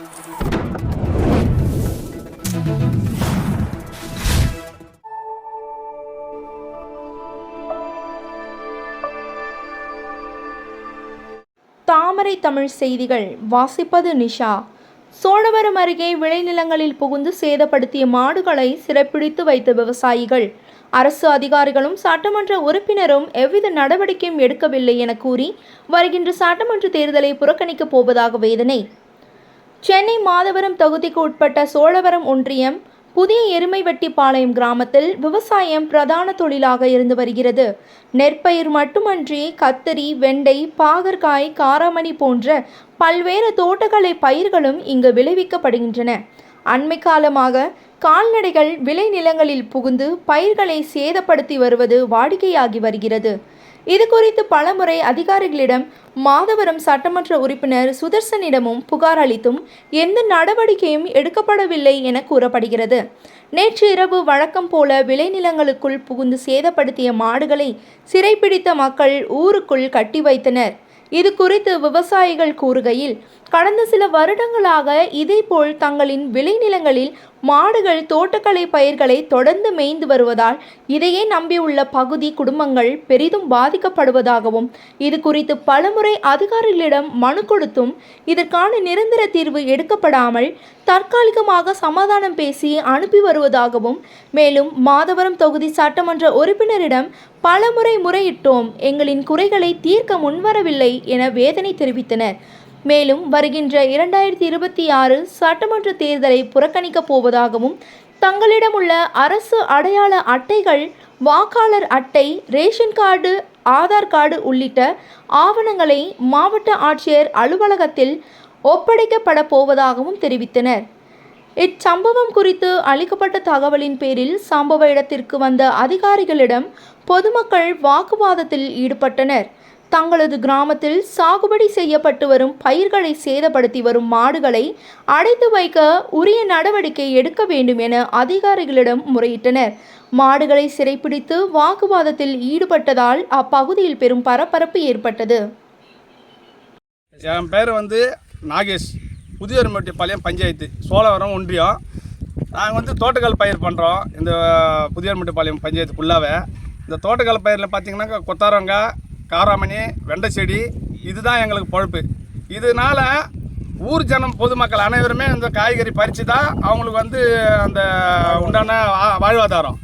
தாமரை தமிழ் செய்திகள். வாசிப்பது நிஷா. சோழவரம் அருகே விளைநிலங்களில் புகுந்து சேதப்படுத்திய மாடுகளை சிறைப்பிடித்து வைத்த விவசாயிகள். அரசு அதிகாரிகளும் சட்டமன்ற உறுப்பினரும் எவ்வித நடவடிக்கையும் எடுக்கவில்லை என கூறி வருகின்ற சட்டமன்ற தேர்தலை புறக்கணிக்கப் போவதாக வேதனை. சென்னை மாதவரம் தொகுதிக்கு உட்பட்ட சோழவரம் ஒன்றியம் புதிய எருமைவெட்டிப்பாளையம் கிராமத்தில் விவசாயம் பிரதான தொழிலாக இருந்து வருகிறது. நெற்பயிர் மட்டுமன்றி கத்தரி வெண்டை பாகற்காய் காராமணி போன்ற பல்வேறு தோட்டக்கலை பயிர்களும் இங்கு விளைவிக்கப்படுகின்றன. அண்மை காலமாக கால்நடைகள் விளைநிலங்களில் புகுந்து பயிர்களை சேதப்படுத்தி வருவது வாடிக்கையாகி வருகிறது. இது குறித்து பலமுறை அதிகாரிகளிடம் மாதவரம் சட்டமன்ற உறுப்பினர் சுதர்சனிடமும் புகார் அளித்தும் எந்த நடவடிக்கையும் எடுக்கப்படவில்லை என கூறப்படுகிறது. நேற்று இரவு வழக்கம் போல விளைநிலங்களுக்குள் புகுந்து சேதப்படுத்திய மாடுகளை சிறைப்பிடித்த மக்கள் ஊருக்குள் கட்டி வைத்தனர். இது குறித்து விவசாயிகள் கூறுகையில் கடந்த சில வருடங்களாக இதேபோல் தங்களின் விளைநிலங்களில் மாடுகள் தோட்டக்கலை பயிர்களை தொடர்ந்து மேய்ந்து வருவதால் இதையே நம்பியுள்ள பகுதி குடும்பங்கள் பெரிதும் பாதிக்கப்படுவதாகவும் இது குறித்து பலமுறை அதிகாரிகளிடம் மனு கொடுத்தும் இதற்கான நிரந்தர தீர்வு எடுக்கப்படாமல் தற்காலிகமாக சமாதானம் பேசி அனுப்பி வருவதாகவும் மேலும் மாதவரம் தொகுதி சட்டமன்ற உறுப்பினரிடம் பலமுறை முறையிட்டோம் எங்களின் குறைகளை தீர்க்க முன்வரவில்லை என வேதனை தெரிவித்தனர். மேலும் வருகின்ற இரண்டாயிரத்தி இருபத்தி ஆறு சட்டமன்ற தேர்தலை புறக்கணிக்கப் போவதாகவும் தங்களிடம் உள்ள அரசு அடையாள அட்டைகள் வாக்காளர் அட்டை ரேஷன் கார்டு ஆதார் கார்டு உள்ளிட்ட ஆவணங்களை மாவட்ட ஆட்சியர் அலுவலகத்தில் ஒப்படைக்கப்பட போவதாகவும் தெரிவித்தனர். இச்சம்பவம் குறித்து அளிக்கப்பட்ட தகவலின் பேரில் சம்பவ இடத்திற்கு வந்த அதிகாரிகளிடம் பொதுமக்கள் வாக்குவாதத்தில் ஈடுபட்டனர். தங்களது கிராமத்தில் சாகுபடி செய்யப்பட்டு வரும் பயிர்களை சேதப்படுத்தி வரும் மாடுகளை அடைத்து வைக்க உரிய நடவடிக்கை எடுக்க வேண்டும் என அதிகாரிகளிடம் முறையிட்டனர். மாடுகளை சிறைப்பிடித்து வாக்குவாதத்தில் ஈடுபட்டதால் அப்பகுதியில் பெரும் பரபரப்பு ஏற்பட்டது. என் பேர் வந்து நாகேஷ். புதியருமட்டி பாளையம் பஞ்சாயத்து சோழவரம் ஒன்றியம். நாங்கள் வந்து தோட்டக்கால் பயிர் பண்ணுறோம் இந்த புதியருமட்டி பாளையம் பஞ்சாயத்துக்குள்ளாவே. இந்த தோட்டக்கால் பயிரில் பார்த்தீங்கன்னா கொத்தாரங்காய் காராமணி வெண்டை செடி இதுதான் எங்களுக்கு பொழப்பு. இதனால் ஊர் ஜனம் பொதுமக்கள் அனைவருமே இந்த காய்கறி பறித்து தான் அவங்களுக்கு வந்து அந்த உண்டான வா- வாழ்வாதாரம்.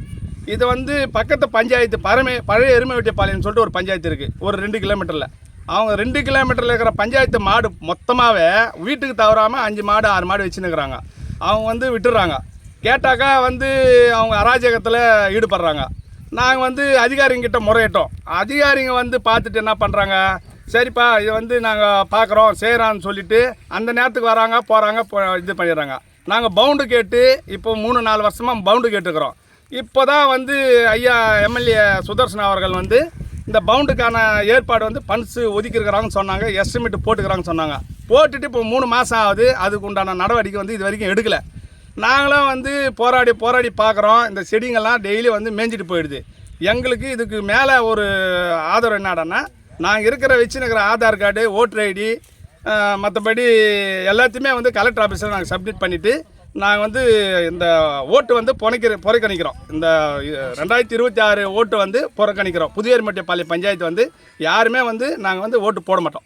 இது வந்து பக்கத்து பஞ்சாயத்து பரமே பழைய எருமைவெட்டிப்பாளையம்னு சொல்லிட்டு ஒரு பஞ்சாயத்து இருக்குது ஒரு ரெண்டு கிலோமீட்டரில். அவங்க ரெண்டு கிலோமீட்டரில் இருக்கிற பஞ்சாயத்து மாடு மொத்தமாகவே வீட்டுக்கு தவறாமல் அஞ்சு மாடு ஆறு மாடு வச்சுன்னுக்குறாங்க அவங்க வந்து விட்டுடுறாங்க கேட்டாக்கா வந்து அவங்க அராஜகத்தில் ஈடுபடுறாங்க. நாங்கள் வந்து அதிகாரிங்கிட்ட முறையிட்டோம். அதிகாரிங்க வந்து பார்த்துட்டு என்ன பண்ணுறாங்க சரிப்பா இதை வந்து நாங்கள் பார்க்குறோம் செய்கிறான்னு சொல்லிட்டு அந்த நேரத்துக்கு வராங்க போகிறாங்க போ இது பண்ணிடுறாங்க. நாங்கள் பவுண்டு கேட்டு இப்போ மூணு நாலு வருஷமாக பவுண்டு கேட்டுக்கிறோம். இப்போ தான் வந்து ஐயா எம்எல்ஏ சுதர்சன் அவர்கள் வந்து இந்த பவுண்டுக்கான ஏற்பாடு வந்து பண்ட்ஸு ஒதுக்கியிருக்கிறாங்கன்னு சொன்னாங்க எஸ்டிமேட் போட்டுக்கிறாங்கன்னு சொன்னாங்க. போட்டுட்டு இப்போ மூணு மாதம் ஆகுது அதுக்கு உண்டான நடவடிக்கை வந்து இது வரைக்கும் எடுக்கலை. நாங்களும் வந்து போராடி போராடி பார்க்குறோம். இந்த செடிங்கள்லாம் டெய்லி வந்து மேய்ஞ்சிட்டு போயிடுது. எங்களுக்கு இதுக்கு மேலே ஒரு ஆதரவு என்னடான்னா நாங்கள் இருக்கிற வச்சுருக்கிற ஆதார் கார்டு ஓட்டர் ஐடி மற்றபடி எல்லாத்தையுமே வந்து கலெக்டர் ஆஃபீஸில் நாங்கள் சப்மிட் பண்ணிவிட்டு நாங்கள் வந்து இந்த ஓட்டு வந்து புனைக்கிற புறக்கணிக்கிறோம். இந்த ரெண்டாயிரத்தி இருபத்தி ஆறு ஓட்டு வந்து புறக்கணிக்கிறோம். புதியர்மட்டிப்பாளையம் பஞ்சாயத்து வந்து யாருமே வந்து நாங்கள் வந்து ஓட்டு போட மாட்டோம்.